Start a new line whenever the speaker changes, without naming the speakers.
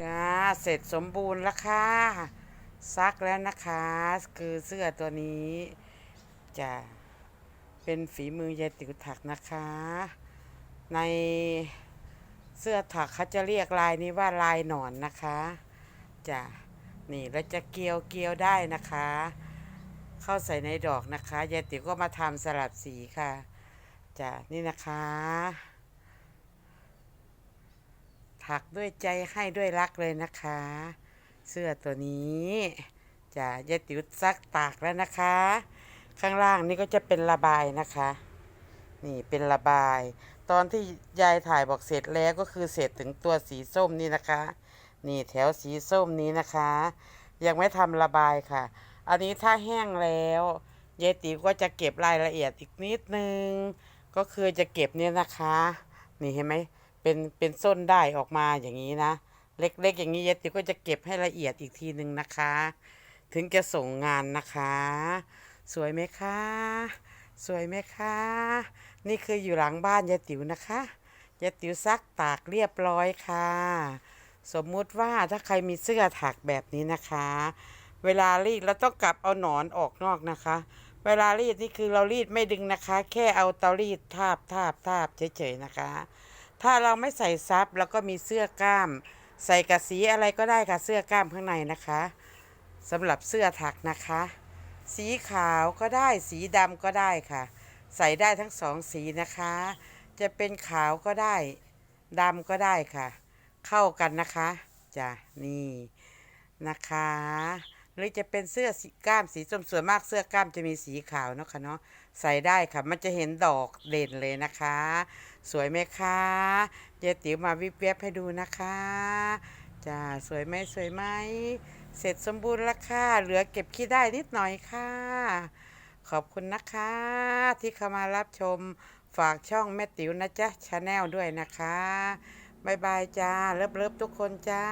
จ้าเสร็จสมบูรณ์แล้วค่ะ ซักแล้วนะคะ คือเสื้อตัวนี้จะเป็นฝีมือยายติ๋วถักนะคะ ในเสื้อถักเขาจะเรียกลายนี้ว่าลายหนอนนะคะจะนี่แล้วจะเกลียวเกลียวได้นะคะ เข้าใส่ในดอกนะคะยายติ๋วก็มาทำสลับสีค่ะจ้ะนี่นะคะ ถักด้วยใจให้ด้วยรักเลยนะคะ เสื้อตัวนี้จะยายติ๋วซักตากแล้วนะคะ ข้างล่างนี่ก็จะเป็นระบายนะคะ นี่เป็นระบาย ตอนที่ยายถ่ายบอกเสร็จแล้วก็คือเสร็จถึงตัวสีส้มนี่นะคะ นี่แถวสีส้มนี้นะคะ ยังไม่ทำระบายค่ะ อันนี้ถ้าแห้งแล้วยายติ๋วก็จะเก็บรายละเอียดอีกนิดนึง ก็คือจะเก็บเนี่ยนะคะ นี่เห็นไหม เป็นเป็นส้นได้ออกมาอย่างนี้นะ เล็กๆ อย่างนี้ยายติ๋วก็จะเก็บให้ละเอียดอีกทีหนึ่งนะคะ ถึงจะส่งงานนะคะ สวยไหมคะ สวยไหมคะ นี่คืออยู่หลังบ้านยายติ๋วนะคะยายติ๋วซักตากเรียบร้อยค่ะ สมมุติว่าถ้าใครมีเสื้อถักแบบนี้นะคะ เวลารีดเราต้องกลับเอาหนอนออกนอกนะคะ เวลารีดนี่คือเรารีดไม่ดึงนะคะ แค่เอาเตารีดทาบทาบทาบเฉยๆนะคะ ถ้าเราไม่ใส่ซับแล้วก็มีเสื้อกล้าม ใส่กระสีอะไรก็ได้ค่ะเสื้อกล้ามข้างในนะคะสำหรับเสื้อถักนะคะ สีขาวก็ได้สีดำก็ได้ค่ะ ใส่ได้ทั้งสองสีนะคะ จะเป็นขาวก็ได้ดำก็ได้ค่ะ เข้ากันนะคะจ้ะนี่นะคะ หรือจะเป็นเสื้อสีกล้ามสีส้มส่วนมากเสื้อกล้ามจะมีสีขาวเนาะค่ะเนาะใส่ได้ค่ะ มันจะเห็นดอกเด่นเลยนะคะ สวยไหมคะเยติ๋วมาวิบเวบให้ดูนะคะจ้าสวยไหมสวยไหมเสร็จสมบูรณ์แล้วค่ะ เหลือเก็บขี้ได้นิดหน่อยค่ะ ขอบคุณนะคะ ที่เข้ามารับชมฝากช่องแม่ติ๋วนะจ๊ะชาแนลด้วยนะคะบ๊ายบายจ้า เลิฟเลิฟทุกคนจ้า